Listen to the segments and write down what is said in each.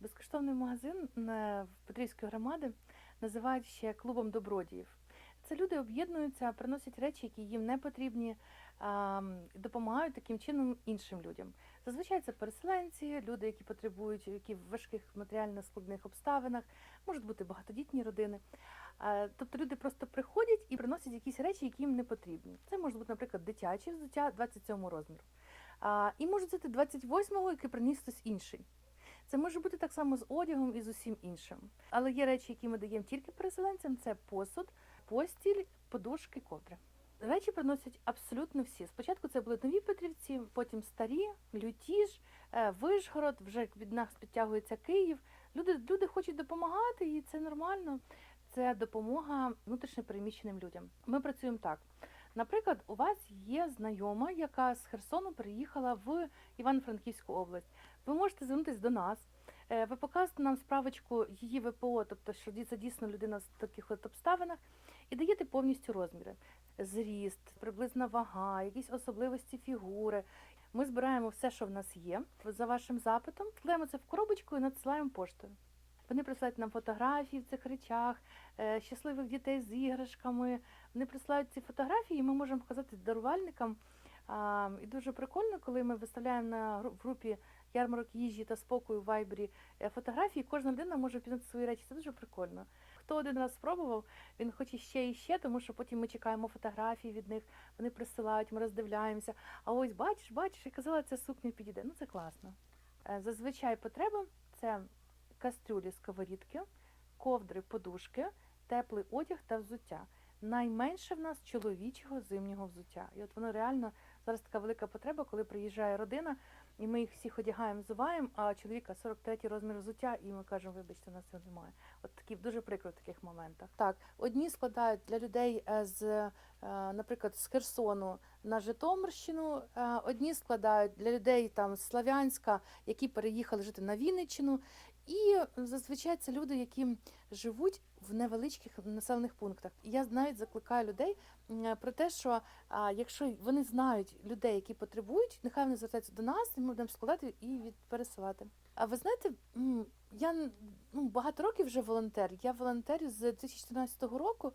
Безкоштовний магазин е, Петрівської громади називають ще клубом добродіїв. Це люди об'єднуються, приносять речі, які їм не потрібні, допомагають таким чином іншим людям. Зазвичай це переселенці, люди, які потребують, які в важких матеріально складних обставинах, можуть бути багатодітні родини. Е, Тобто люди просто приходять і приносять якісь речі, які їм не потрібні. Це може бути, наприклад, дитяче взуття 27 розміру. І може бути 28-го, який приніс хтось інший. Це може бути так само з одягом і з усім іншим. Але є речі, які ми даємо тільки переселенцям: це посуд, постіль, подушки, ковдри. Речі приносять абсолютно всі. Спочатку це були нові Петрівці, потім старі, Лютіж, е, Вишгород, вже від нас підтягується Київ. Люди, люди хочуть допомагати, і це нормально. Це допомога внутрішньопереміщеним людям. Ми працюємо так. Наприклад, у вас є знайома, яка з Херсону приїхала в Івано-Франківську область. Ви можете звернутися до нас. е, Ви покажете нам справочку її ВПО, тобто що це дійсно людина в таких от обставинах, і даєте повністю розміри: зріст, приблизна вага, якісь особливості фігури. Ми збираємо все, що в нас є, за вашим запитом, кладемо це в коробочку і надсилаємо поштою. Вони присилають нам фотографії в цих речах, е, щасливих дітей з іграшками. Вони присилають ці фотографії, і ми можемо показати дарувальникам. І дуже прикольно, коли ми виставляємо на в групі ярмарок їжі та спокою в Вайбері е, фотографії, кожна людина може пізнати свої речі. Це дуже прикольно. Хто один раз спробував, він хоче ще і ще, тому що потім ми чекаємо фотографії від них, вони присилають, ми роздивляємося. А ось бачиш, бачиш, і казала, ця сукня підійде. Ну це класно. Е, Зазвичай потреба це кастрюлі, сковорідки, ковдри, подушки, теплий одяг та взуття. Найменше в нас чоловічого зимнього взуття. І от воно реально зараз така велика потреба, коли приїжджає родина, і ми їх всіх одягаємо, взуваємо, а чоловіка 43 розмір взуття, і ми кажемо, вибачте, у нас цього немає. От такі дуже прикро в таких моментах. Так, одні складають для людей е, з, е, наприклад, з Херсону на Житомирщину, е, одні складають для людей там з Славянська, які переїхали жити на Вінниччину. І зазвичай це люди, які живуть в невеличких населених пунктах. Я навіть закликаю людей про те, що якщо вони знають людей, які потребують, нехай вони звертаються до нас, і ми будемо складати і пересилати. А ви знаєте, я ну, багато років вже волонтер. Я волонтерю з 2014 року,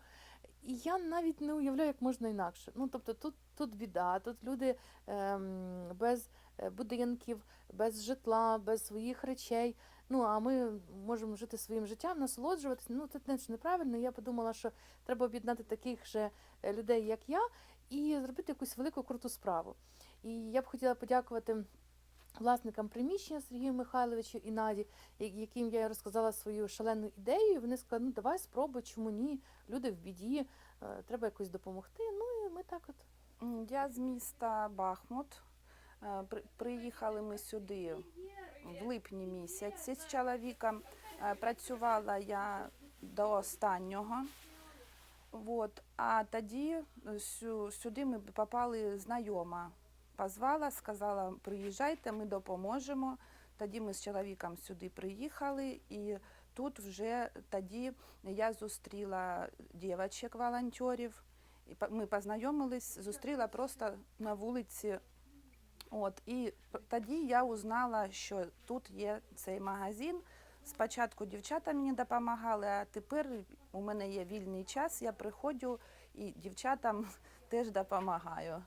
і я навіть не уявляю, як можна інакше. Ну тобто, тут, тут біда, тут люди ем, без е, будинків, без житла, без своїх речей. Ну а ми можемо жити своїм життям, насолоджуватися. Ну це теж неправильно. Я подумала, що треба об'єднати таких же е, людей, як я, і зробити якусь велику круту справу. І я б хотіла подякувати власникам приміщення Сергію Михайловичу і Наді, яким я розказала свою шалену ідею. Вони сказали, ну давай спробуй, чому ні? Люди в біді, е, треба якось допомогти. Ну і ми так от. Я з міста Бахмут. Е, при- Приїхали ми сюди в липні місяці з чоловіком. Е, Працювала я до останнього. От. А тоді е, сюди ми попали знайома. Позвала, сказала, приїжджайте, ми допоможемо. Тоді ми з чоловіком сюди приїхали, і тут вже тоді я зустріла дівчаток волонтерів. Ми познайомились, зустріла просто на вулиці. От, і тоді я узнала, що тут є цей магазин. Спочатку дівчата мені допомагали, а тепер у мене є вільний час, я приходжу і дівчатам теж допомагаю.